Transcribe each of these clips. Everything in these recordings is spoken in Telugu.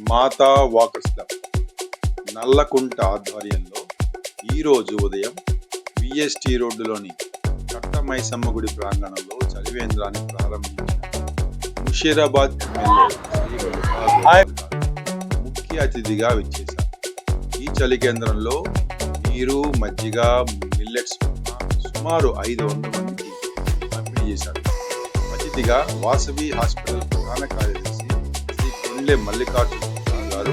మాతా వాకర్స్ క్లబ్. నల్లకుంట ఆధ్వర్యంలో ఈరోజు ఉదయం విఎస్టీ రోడ్డులోని కట్టమైసమ్మ గుడి ప్రాంగణంలో చలివేంద్రాన్ని ప్రారంభించిన ముషీరాబాద్ ఎమ్మెల్యే ముఖ్య అతిథిగా విచ్చేశారు. ఈ చలి కేంద్రంలో నీరు మజ్జిగ మిల్లెట్స్ సుమారు ఐదు వందల మందికి పంపిణీ చేశారు. అతిథిగా వాసవి హాస్పిటల్ ప్రధాన కార్యదర్శి కొండ్లె మల్లికార్జున గారు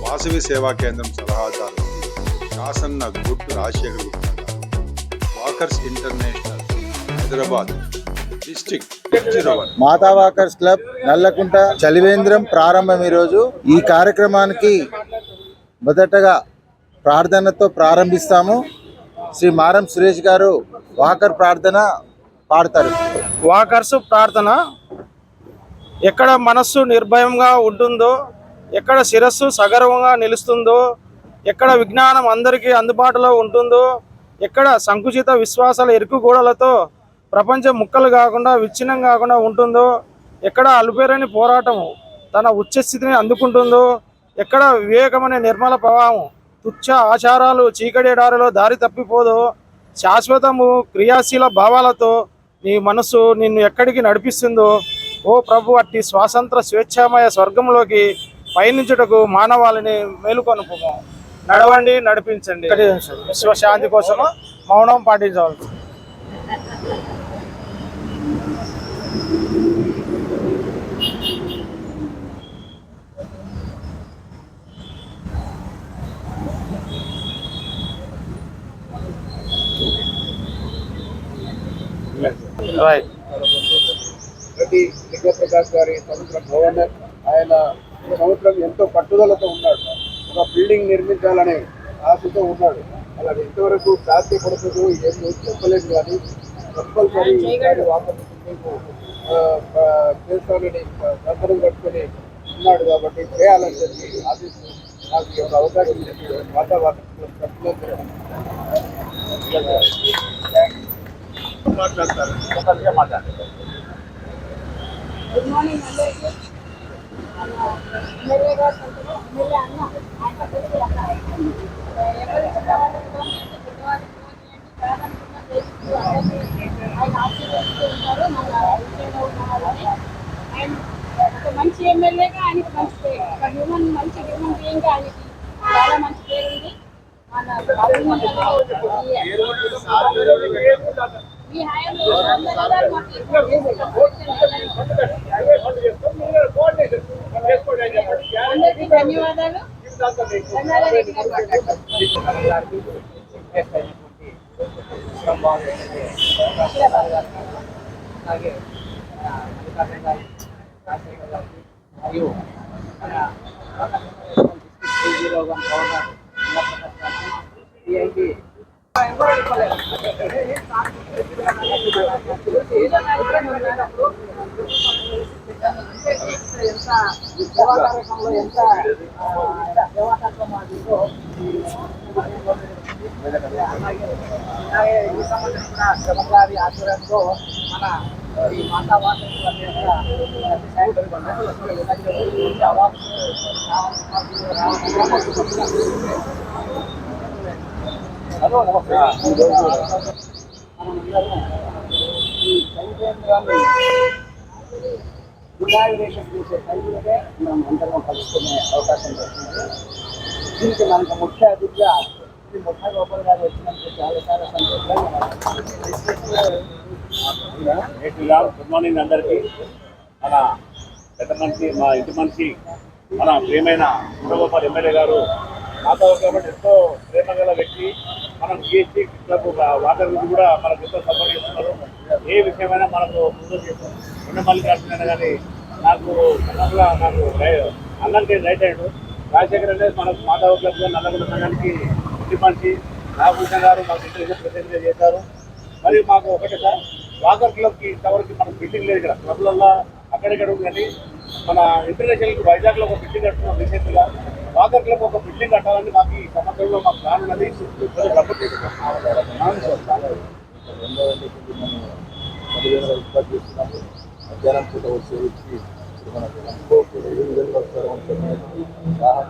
వాసవి సేవా కేంద్రం సలహాదారు శాసన్న గుట్టు రాజశేఖర్ గుప్తా గారు walkers international Hyderabad Mata walkers club Nallakunta చలివేంద్రం ప్రారంభం ఈరోజు. ఈ కార్యక్రమానికి మొదటగా ప్రార్థనతో ప్రారంభిస్తాము. శ్రీ మారం సురేష్ గారు వాకర్ ప్రార్థన పాడతారు. వాకర్స్ ప్రార్థన ఎక్కడ మనస్సు నిర్భయంగా ఉంటుందో ఎక్కడ శిరస్సు సగర్వంగా నిలుస్తుందో ఎక్కడ విజ్ఞానం అందరికీ అందుబాటులో ఉంటుందో ఎక్కడ సంకుచిత విశ్వాసాల ఇరుకు గోడలతో ప్రపంచం ముక్కలు కాకుండా విచ్ఛిన్నం కాకుండా ఉంటుందో ఎక్కడ అలుపేరని పోరాటము తన ఉచ్చస్థితిని అందుకుంటుందో ఎక్కడ వివేకమనే నిర్మల ప్రభావం తుచ్చ ఆచారాలు చీకటి దారి తప్పిపోదో శాశ్వతము క్రియాశీల భావాలతో నీ మనసు నిన్ను ఎక్కడికి నడిపిస్తుందో ఓ ప్రభు అట్టి స్వాతంత్ర స్వేచ్ఛామయ స్వర్గంలోకి పయనించుటకు మానవాళిని మేలుకొనుపము. నడవండి నడిపించండి. విశ్వశాంతి కోసము మౌనం పాటించవచ్చు లింగప్రకాష్ గారి సముద్ర గవర్నర్ ఆయన సంవత్సరం ఎంతో పట్టుదలతో ఉన్నాడు. ఒక బిల్డింగ్ నిర్మించాలనే ఆశతో ఉన్నాడు. అలా ఎంతవరకు సాధ్యపడుతుందో ఏం చెప్పలేదు కానీ కంపల్సరీ చేస్తానని కంకణం కట్టుకొని ఉన్నాడు కాబట్టి చేయాలని చెప్పి ఆశిస్తూ నాకు ఈ యొక్క అవకాశం ఇచ్చి వాతావరణం మాట్లాడతారు. ఒకరిగా మాట్లాడతారు గుడ్ మార్నింగ్ అందరికీ మన ఎమ్మెల్యే గారు ఎమ్మెల్యే అన్న ఆయన పేరు అన్న ఎవరు చెప్పాలంటే బుధవారం ఆయన ఆశీర్వదిస్తూ ఉంటారు మన విజయంలో ఉన్న వాళ్ళని అండ్ ఒక మంచి ఎమ్మెల్యేగా ఆయనకి మంచి పేరు ఒక హ్యూమన్ మంచి హ్యూమన్ బీయింగ్గా ఆయనకి చాలా మంచి పేరు ఉంది మన ఈ హయాంలో అందరూ మాకు ఎక్కువ అందరికీ ధన్యవాదాలు ధన్యవాదాలు మాట్లాడతారు అలాగే మన అధికారులు గారు, రాజశేఖర్ గారికి, మరియు మన డిస్ట్రిక్ట్ ఈఓ గారు, గవర్నర్ లింగప్రకాష్ గారికి, సిఐడి సేవాకార్యక్రమంలో ఎంత సేవాకార్యక్రమం ఆడిందో అలాగే అలాగే ఈ సంవత్సరం కూడా శ్రమగారి ఆధ్వర్యంలో మన ఈ మాతా ఈ చైతన్యాన్ని ఇనాగ్రేషన్ చేసే టైంలోనే మనం అందరం కలుసుకునే అవకాశం దొరికింది దీనికి మనకు ముఖ్య అతిథిగా శ్రీ ముఠా గోపాల్ గారు వచ్చినందుకు చాలా చాలా సంతోషంగా గుడ్ మార్నింగ్ అందరికీ మన పెద్ద మనిషి మా ఇంటి మనిషి మన ప్రియమైన గుణగోపాల్ ఎమ్మెల్యే గారు మాతో కాబట్టి ఎంతో ప్రేమ గల వ్యక్తి. మనం జిఎస్టీ క్లబ్ వాటర్ గురించి కూడా మనకు ఎంతో సపోర్ట్ చేస్తున్నారు. ఏ విషయమైనా మనకు ముందు ఉన్న మల్లికార్జున కానీ నాకు అన్నంగా నాకు రై- రైట్ అయ్యాడు రాజశేఖర్ అనేది మనకు మాధవ క్లబ్ నల్లగొండ సంఘానికి ఇంటి మనిషి నాగభూషణ్ గారు మాకు ఇంటర్వ్యూ ప్రతినిధిగా చేశారు. మరియు మాకు ఒకటే సార్ వాకర్ క్లబ్కి ఇంతవరకు మనకు బిల్డింగ్ లేదు ఇక్కడ. క్లబ్లల్లో అక్కడిక్కడ ఉంది కానీ మన ఇంటర్నేషనల్ వైజాగ్లో ఒక బిల్డింగ్ కట్టుకున్నాం రీసెంట్గా. వాకర్ క్లబ్ ఒక బిల్డింగ్ కట్టాలని మాకు ఈ సంవత్సరంలో మా ప్లాన్ ఉన్నది. సపోర్ట్ మధ్యాహ్నం పూట వచ్చి వచ్చి మనకు అనుకోకుండా ఏ విధంగా వస్తారో దాహం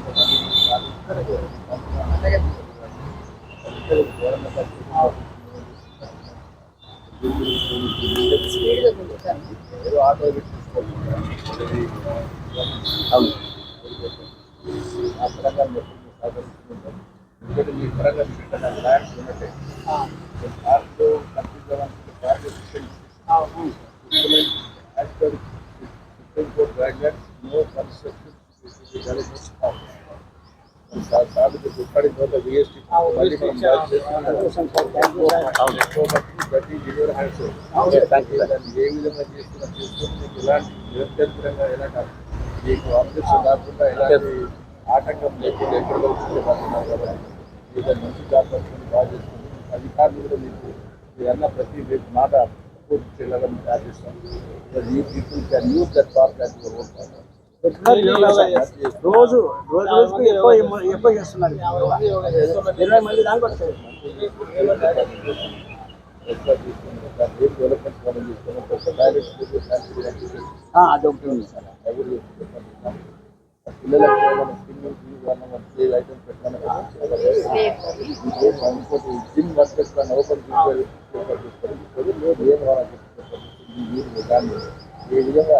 అవును ఆ పరంగా మీరు సహకరిస్తున్నారు ఎందుకంటే మీ పరంగా మీకు ల్యాండ్స్ ఉన్నట్టే కార్డు కల్పించడానికి card as per Supreme Court guidelines, చెప్పాడు తర్వాత VST మళ్ళీ మనం బాగా చేస్తున్నాం. సో మటుకు ప్రతి delivery has a- దాన్ని ఏ విధంగా చేస్తున్నా చేసుకొని మీకు ఎలాంటి నిరంతరంగా ఎలాంటి మీకు అబ్జెక్షన్ రాకుండా ఎలాంటి ఆటంకం లేకుండా ఎక్కడ వరకు పడుతున్నారు కాబట్టి మీరు దాన్ని మంచి జాగ్రత్తలు బాగా చేసుకుని అధికారులు కూడా మీకు మీరన్న ప్రతి రేపు మాట పూర్తి చేయాలని ప్రార్థిస్తాం you people can use that park as your own రోజు రోజు రోజుకి ఎక్కువ ఎక్కువ చేస్తున్నారు. ఇరవై మంది దానికి వస్తారు అది ఒకటి ఉంది. సార్ జిమ్ ఓపెన్ ఏ విధంగా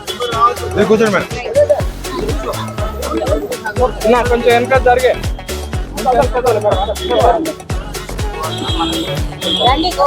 ఏమైనా తీసుకోవడానికి ఈ సమావేశాలు కూడా తీసుకునే దానికి మాత్రమే ల్యాండ్ కూర్చోండి మేడం అన్న, కొంచెం వెనక జరిగే రండి గో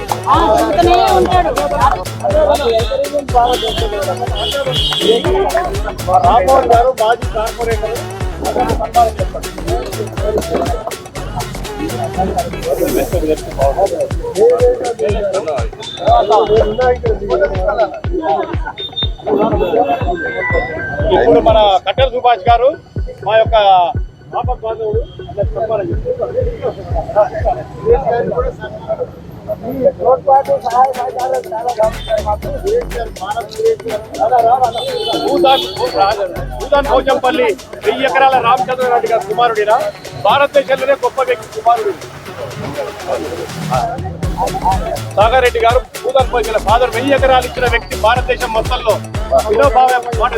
చేదు గారు మాజీ కార్పొరేటర్ ఇప్పుడు మన కట్టెల సుభాష్ గారు మా యొక్క పాప బాధవుడు భూదాన్ పోచంపల్లి వెయ్యి ఎకరాల రామచంద్రరెడ్డి గారి కుమారుడిరా భారతదేశంలోనే గొప్ప వ్యక్తి కుమారుడు. సాగారెడ్డి గారు భూదాన్ పోచల ఫాదర్ వెయ్యి ఎకరాలు ఇచ్చిన వ్యక్తి భారతదేశం మొత్తంలో వినోభావ మాట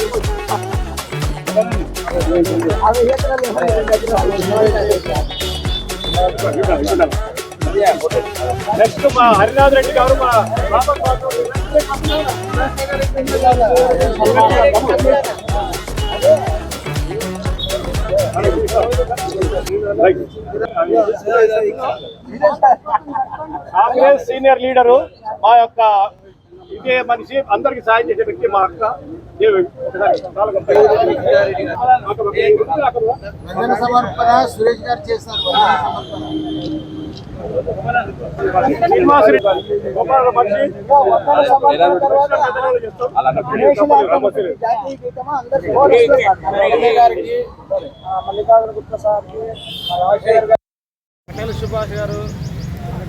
నెక్స్ట్ మా హరినాథ్ రెడ్డి గారు మా కాంగ్రెస్ సీనియర్ లీడరు మా యొక్క ఇదే మనిషి అందరికి సాయం చేసే వ్యక్తి మా అక్క. వందన సమర్పణ సురేష్ గారు ఆ, మల్లికార్జున గుప్తా పటేల్ సుభాష్ గారు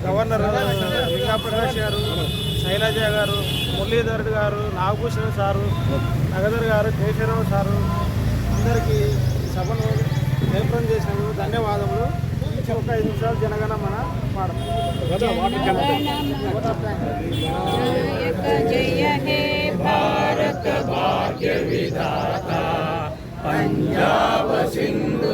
గవర్నర్ లింగా ప్రకాష్ గారు శైలజ గారు మురళీధర్ గారు నాగభూషణ్ సారు నగదర్ గారు కేశరావు సారు అందరికీ సభను నేపథ్యం చేసినందుకు ధన్యవాదములు. ఒక ఐదు నిమిషాలు జనగణ మన పాడతాం. పంజాబ్ సింధు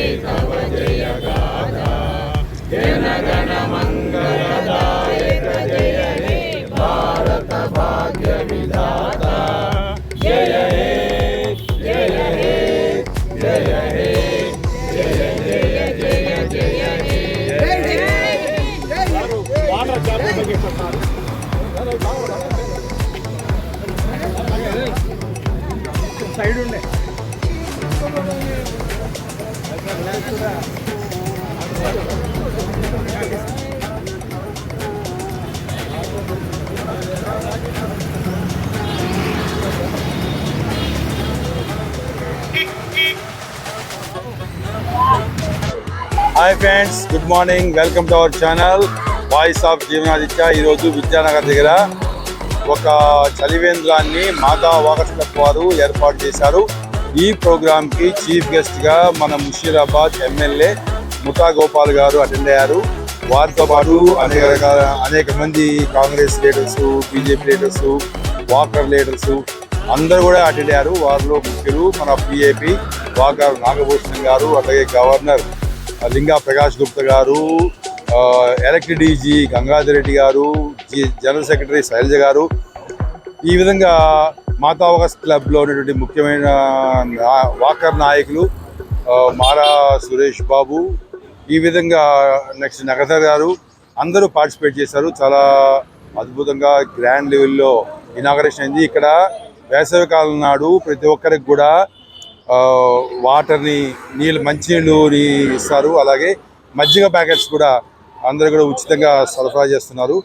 సైడ్ ఉండే. Hi friends good morning welcome to our channel voice of Jeevanaditya ఈరోజు విద్యానగర్ దగ్గర ఒక చలివేంద్రాన్ని మాతా వాకర్స్ వారు ఏర్పాటు చేశారు. ఈ ప్రోగ్రాంకి చీఫ్ గెస్ట్గా మన ముషీరాబాద్ ఎమ్మెల్యే ముఠా గోపాల్ గారు అటెండ్ అయ్యారు. వారితో పాటు అనేక రకాల అనేక మంది కాంగ్రెస్ లీడర్స్ బీజేపీ లీడర్స్ వాకర్ లీడర్స్ అందరూ కూడా అటెండ్ అయ్యారు. వారిలో ముఖ్యులు మన బీఏపీ వాకర్ నాగభూషణ్ గారు అలాగే గవర్నర్ లింగా ప్రకాష్ గుప్తా గారు ఎలక్టెడ్ డీజీ గంగాధర్ రెడ్డి గారు జి- జనరల్ సెక్రటరీ శైలజ గారు. ఈ విధంగా మాతా క్లబ్లో ఉన్నటువంటి ముఖ్యమైన వాకర్ నాయకులు మారా సురేష్ బాబు ఈ విధంగా నెక్స్ట్ నగధర్ గారు అందరూ పార్టిసిపేట్ చేశారు. చాలా అద్భుతంగా గ్రాండ్ లెవెల్లో ఇనాగరేషన్ అయింది. ఇక్కడ వేసవికాలం నాడు ప్రతి ఒక్కరికి కూడా వాటర్ని నీళ్ళు మంచినీళ్ళుని ఇస్తారు. అలాగే మజ్జిగ ప్యాకెట్స్ కూడా అందరూ కూడా ఉచితంగా సరఫరా చేస్తున్నారు.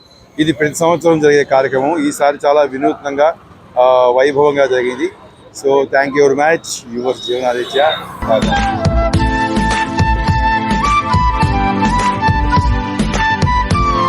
ఇది ప్రతి సంవత్సరం జరిగే కార్యక్రమం. ఈసారి చాలా వినూత్నంగా వైభవంగా జరిగింది. So thank you very much your Jeevanaditya